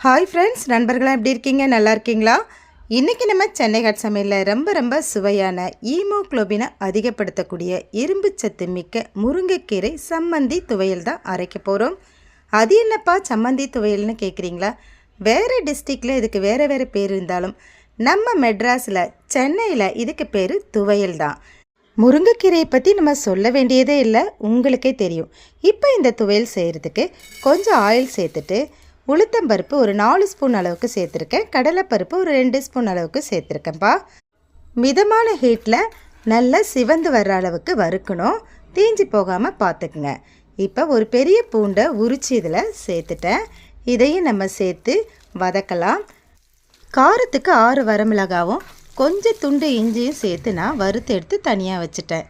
Hi friends நண்பர்களாக எப்படி இருக்கீங்க? நல்லா இருக்கீங்களா? இன்றைக்கி நம்ம சென்னை ஹாட் சமையலில் ரொம்ப ரொம்ப சுவையான ஈமோக்ளோபினை அதிகப்படுத்தக்கூடிய இரும்பு சத்து மிக்க முருங்கைக்கீரை சம்மந்தி துவையல் தான் அரைக்க போகிறோம் அது என்னப்பா சம்மந்தி துவையல்னு கேட்குறீங்களா வேறு டிஸ்ட்ரிக்டில் இதுக்கு வேறு வேறு பேர் இருந்தாலும் நம்ம மெட்ராஸில் சென்னையில் இதுக்கு பேர் துவையல் தான். முருங்கைக்கீரையை பற்றி நம்ம சொல்ல வேண்டியதே இல்லை உங்களுக்கே தெரியும். இப்போ இந்த துவையல் செய்கிறதுக்கு கொஞ்சம் ஆயில் சேர்த்துட்டு உளுத்தம்பருப்பு ஒரு நாலு ஸ்பூன் அளவுக்கு சேர்த்துருக்கேன். கடலைப்பருப்பு ஒரு ரெண்டு ஸ்பூன் அளவுக்கு சேர்த்துருக்கேன்ப்பா. மிதமான ஹீட்டில் நல்லா சிவந்து வர்ற அளவுக்கு வறுக்கணும். தீஞ்சு போகாமல் பார்த்துக்குங்க இப்போ ஒரு பெரிய பூண்டை உரிச்சு இதில் சேர்த்துட்டேன். இதையும் நம்ம சேர்த்து வதக்கலாம். காரத்துக்கு ஆறு வரமிளகாவும் கொஞ்சம் துண்டு இஞ்சியும் சேர்த்து நான் வறுத்து எடுத்து தனியாக வச்சுட்டேன்.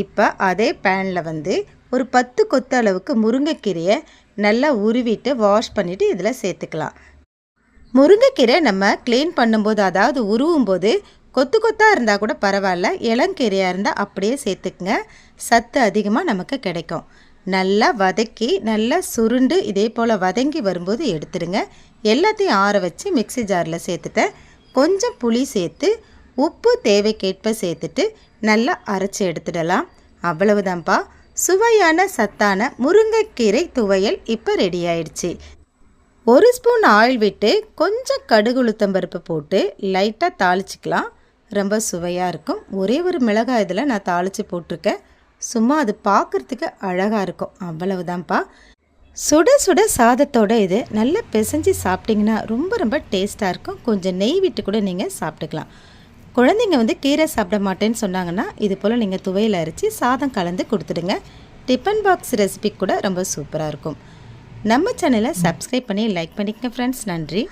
இப்போ அதே பேனில் வந்து ஒரு பத்து கொத்து அளவுக்கு முருங்கைக்கீரையை நல்லா உருவிட்டு வாஷ் பண்ணிவிட்டு இதில் சேர்த்துக்கலாம். முருங்கைக்கீரை நம்ம க்ளீன் பண்ணும்போது அதாவது உருவும் போது கொத்து கொத்தாக இருந்தால் கூட பரவாயில்ல இளங்கீரையாக இருந்தால் அப்படியே சேர்த்துக்குங்க. சத்து அதிகமாக நமக்கு கிடைக்கும். நல்லா வதக்கி நல்லா சுருண்டு இதே போல் வதங்கி வரும்போது எடுத்துடுங்க. எல்லாத்தையும் ஆற வச்சு மிக்ஸி ஜாரில் சேர்த்துட்டேன். கொஞ்சம் புளி சேர்த்து உப்பு தேவைக்கேற்ப சேர்த்துட்டு நல்லா அரைச்சி எடுத்துடலாம். அவ்வளவுதான்ப்பா சுவையான சத்தான முருங்கைக்கீரை துவையல் இப்போ ரெடி ஆயிடுச்சு. ஒரு ஸ்பூன் ஆயில் விட்டு கொஞ்சம் கடுகு உளுத்தம்பருப்பு போட்டு லைட்டாக தாளிச்சிக்கலாம். ரொம்ப சுவையாக இருக்கும். ஒரே ஒரு மிளகாய் இதில் நான் தாளித்து போட்டிருக்கேன். சும்மா அது பார்க்குறதுக்கு அழகாக இருக்கும். அவ்வளவுதான்ப்பா சுட சுட சாதத்தோட இது நல்லா பிசைஞ்சு சாப்பிட்டிங்கன்னா ரொம்ப ரொம்ப டேஸ்ட்டாக இருக்கும். கொஞ்சம் நெய் விட்டு கூட நீங்கள் சாப்பிட்டுக்கலாம். குழந்தைங்க வந்து கீரை சாப்பிட மாட்டேன்னு சொன்னாங்கன்னா இது போல் நீங்கள் துவையில் அரைச்சி சாதம் கலந்து கொடுத்துடுங்க. டிஃபன் பாக்ஸ் ரெசிபி கூட ரொம்ப சூப்பராக இருக்கும். நம்ம சேனலை சப்ஸ்கிரைப் பண்ணி லைக் பண்ணிக்கங்க ஃப்ரெண்ட்ஸ் நன்றி.